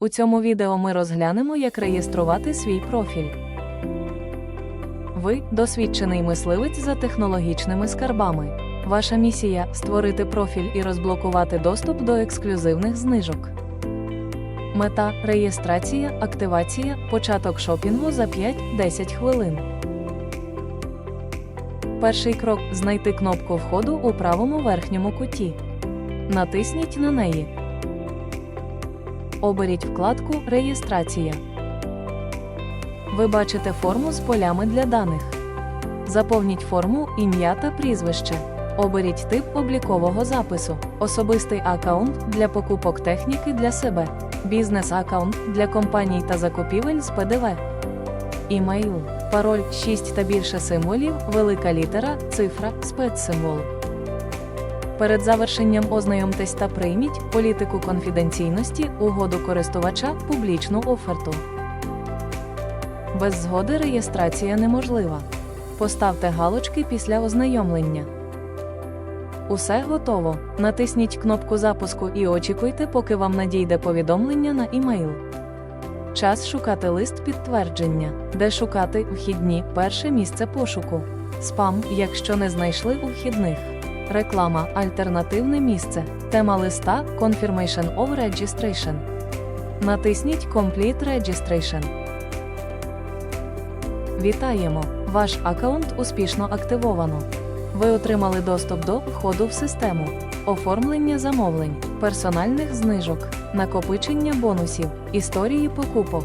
У цьому відео ми розглянемо, як реєструвати свій профіль. Ви досвідчений мисливець за технологічними скарбами. Ваша місія створити профіль і розблокувати доступ до ексклюзивних знижок. Мета реєстрація, активація, початок шопінгу за 5-10 хвилин. Перший крок знайти кнопку входу у правому верхньому куті. Натисніть на неї. Оберіть вкладку Реєстрація. Ви бачите форму з полями для даних. Заповніть форму ім'я та прізвище. Оберіть тип облікового запису, особистий аккаунт для покупок техніки для себе, бізнес-аккаунт для компаній та закупівель з ПДВ. Імейл, пароль 6 та більше символів, велика літера, цифра, спецсимвол. Перед завершенням ознайомтесь та прийміть політику конфіденційності, угоду користувача, публічну оферту. Без згоди реєстрація неможлива. Поставте галочки після ознайомлення. Усе готово. Натисніть кнопку запуску і очікуйте, поки вам надійде повідомлення на імейл. Час шукати лист підтвердження, де шукати вхідні перше місце пошуку. Спам, якщо не знайшли у вхідних. Реклама альтернативне місце. Тема листа Confirmation of Registration. Натисніть Complete Registration. Вітаємо! Ваш аккаунт успішно активовано. Ви отримали доступ до входу в систему, оформлення замовлень, персональних знижок, накопичення бонусів, історії покупок.